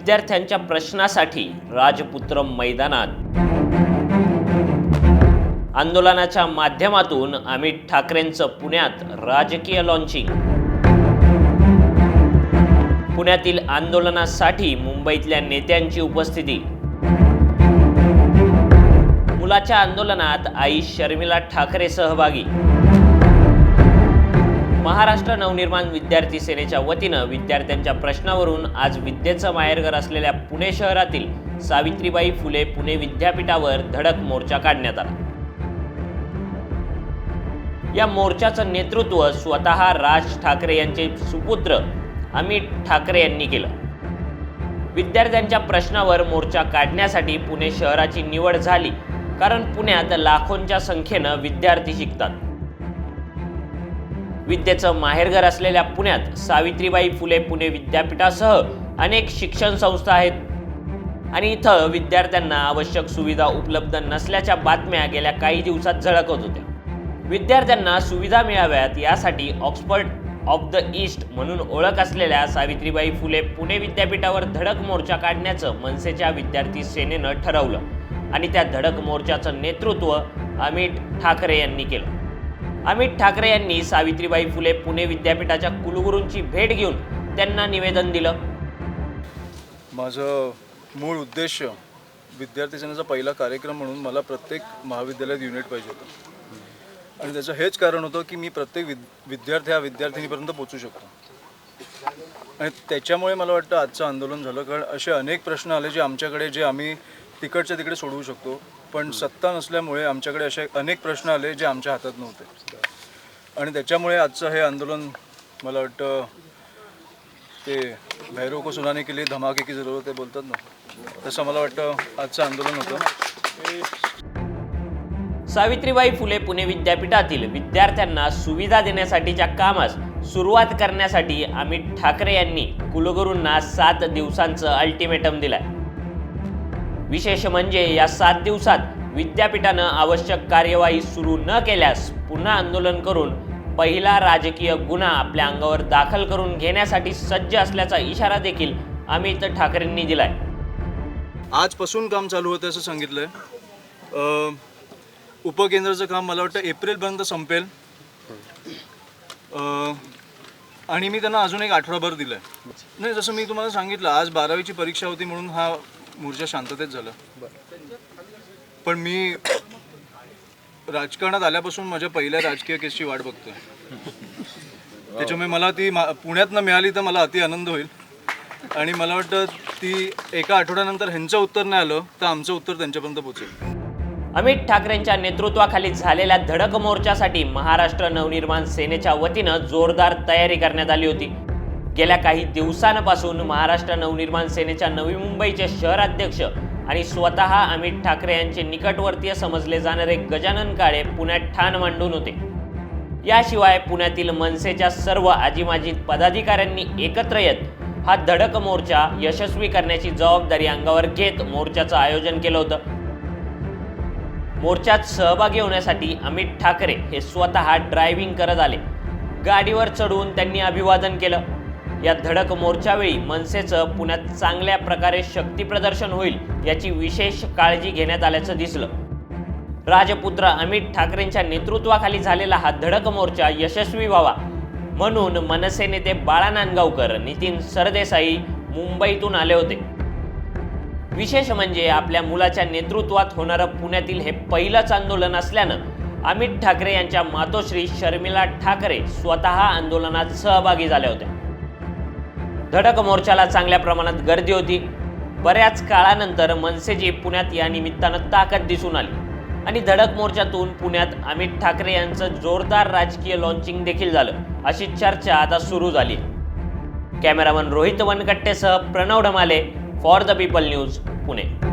विद्यार्थ्यांच्या प्रश्नासाठी राजपुत्र मैदानात. आंदोलनाच्या माध्यमातून अमित ठाकरेंचं पुण्यात राजकीय लॉन्चिंग पुण्यातील आंदोलनासाठी मुंबईतल्या नेत्यांची उपस्थिती. मुलाच्या आंदोलनात आई शर्मिला ठाकरे सहभागी. महाराष्ट्र नवनिर्माण विद्यार्थी सेनेच्या वतीनं विद्यार्थ्यांच्या प्रश्नावरून आज विद्येचं माहेरघर असलेल्या पुणे शहरातील सावित्रीबाई फुले पुणे विद्यापीठावर धडक मोर्चा काढण्यात आला. या मोर्चाचं नेतृत्व स्वतः राज ठाकरे यांचे सुपुत्र अमित ठाकरे यांनी केलं. विद्यार्थ्यांच्या प्रश्नावर मोर्चा काढण्यासाठी पुणे शहराची निवड झाली कारण पुण्यात लाखोंच्या संख्येनं विद्यार्थी शिकतात. विद्येचं माहेरघर असलेल्या पुण्यात सावित्रीबाई फुले पुणे विद्यापीठासह अनेक शिक्षण संस्था आहेत. आणि इथं विद्यार्थ्यांना आवश्यक सुविधा उपलब्ध नसल्याच्या बातम्या गेल्या काही दिवसात झळकत होत्या. विद्यार्थ्यांना सुविधा मिळाव्यात यासाठी ऑक्सफर्ड ऑफ द ईस्ट म्हणून ओळख असलेल्या सावित्रीबाई फुले पुणे विद्यापीठावर धडक मोर्चा काढण्याचं मनसेच्या विद्यार्थी सेनेनं ठरवलं. आणि त्या धडक मोर्चाचं नेतृत्व अमित ठाकरे यांनी केलं. अमित ठाकरे यांनी सावित्रीबाई फुले पुणे विद्यापीठाच्या कुलगुरूंची भेट घेऊन त्यांना निवेदन दिलं. माझं मूळ उद्देश विद्यार्थी सेनेचा पहिला कार्यक्रम म्हणून मला प्रत्येक महाविद्यालयात युनिट पाहिजे होतं. आणि त्याचं हेच कारण होतं की मी प्रत्येक विद विद्यार्थी हा विद्यार्थिनीपर्यंत पोचू शकतो. आणि त्याच्यामुळे मला वाटतं आजचं आंदोलन झालं कारण असे अनेक प्रश्न आले जे आमच्याकडे जे आम्ही तिकडच्या तिकडे सोडवू शकतो. पण सत्ता नसल्यामुळे आमच्याकडे असे अनेक प्रश्न आले जे आमच्या हातात नव्हते. आणि त्याच्यामुळे आजचं हे आंदोलन मला वाटतं ते भैरव को सुनाने के लिए धमाके की जरूरत आहे बोलतात ना. तसं मला वाटतं आजचं आंदोलन होतं. सावित्रीबाई फुले पुणे विद्यापीठातील विद्यार्थ्यांना सुविधा देण्यासाठीच्या कामास सुरुवात करण्यासाठी अमित ठाकरे यांनी कुलगुरूंना सात दिवसांचं अल्टिमेटम दिलंय. विशेष म्हणजे या सात दिवसात विद्यापीठानं आवश्यक कार्यवाही सुरू न केल्यास पुन्हा आंदोलन करून पहिला राजकीय गुन्हा आपल्या अंगावर दाखल करून घेण्यासाठी सज्ज असल्याचा इशारा देखील अमित ठाकरेंनी दिलाय. आजपासून काम चालू होतं असं सांगितलं उपकेंद्राचं काम मला वाटतं एप्रिलपर्यंत संपेल. आणि मी त्यांना अजून एक आठवडाभर दिलं आहे नाही जसं मी तुम्हाला सांगितलं आज बारावीची परीक्षा होती म्हणून हा मोर्चा शांततेत झाला. पण मी राजकारणात आल्यापासून माझ्या पहिल्या राजकीय केसची वाट बघतोय. त्याच्यामुळे मला ती मा पुण्यातनं मिळाली तर मला अति आनंद होईल. आणि मला वाटतं ती एका आठवड्यानंतर ह्यांचं उत्तर नाही आलं तर आमचं उत्तर त्यांच्यापर्यंत पोहोचेल. अमित ठाकरेंच्या नेतृत्वाखाली झालेल्या धडक मोर्चासाठी महाराष्ट्र नवनिर्माण सेनेच्या वतीनं जोरदार तयारी करण्यात आली होती. गेल्या काही दिवसांपासून महाराष्ट्र नवनिर्माण सेनेच्या नवी मुंबईचे शहराध्यक्ष आणि स्वतः अमित ठाकरे यांचे निकटवर्तीय समजले जाणारे गजानन काळे पुण्यात ठाण मांडून होते. याशिवाय पुण्यातील मनसेच्या सर्व आजीमाजी पदाधिकाऱ्यांनी एकत्र येत हा धडक मोर्चा यशस्वी करण्याची जबाबदारी अंगावर घेत मोर्चाचं आयोजन केलं होतं. मोर्चात सहभागी होण्यासाठी अमित ठाकरे हे स्वतः ड्रायव्हिंग करत आले. गाडीवर चढून त्यांनी अभिवादन केलं. या धडक मोर्चावेळी मनसेचं पुण्यात चांगल्या प्रकारे शक्तीप्रदर्शन होईल याची विशेष काळजी घेण्यात आल्याचं दिसलं. राजपुत्र अमित ठाकरेंच्या नेतृत्वाखाली झालेला हा धडक मोर्चा यशस्वी व्हावा म्हणून मनसे नेते बाळा नांदगावकर नितीन सरदेसाई मुंबईतून आले होते. विशेष म्हणजे आपल्या मुलाच्या नेतृत्वात होणारं पुण्यातील हे पहिलंच आंदोलन असल्यानं अमित ठाकरे यांच्या मातोश्री शर्मिला ठाकरे स्वतः आंदोलनात सहभागी झाल्या होत्या. धडक मोर्चाला चांगल्या प्रमाणात गर्दी होती. बऱ्याच काळानंतर मनसेची पुण्यात या निमित्तानं ताकद दिसून आली. आणि धडक मोर्चातून पुण्यात अमित ठाकरे यांचं जोरदार राजकीय लॉन्चिंग देखील झालं. अशी चर्चा आता सुरू झाली. Cameraman Rohit वनकट्टेसह Pranav Dhamale for the people news Pune.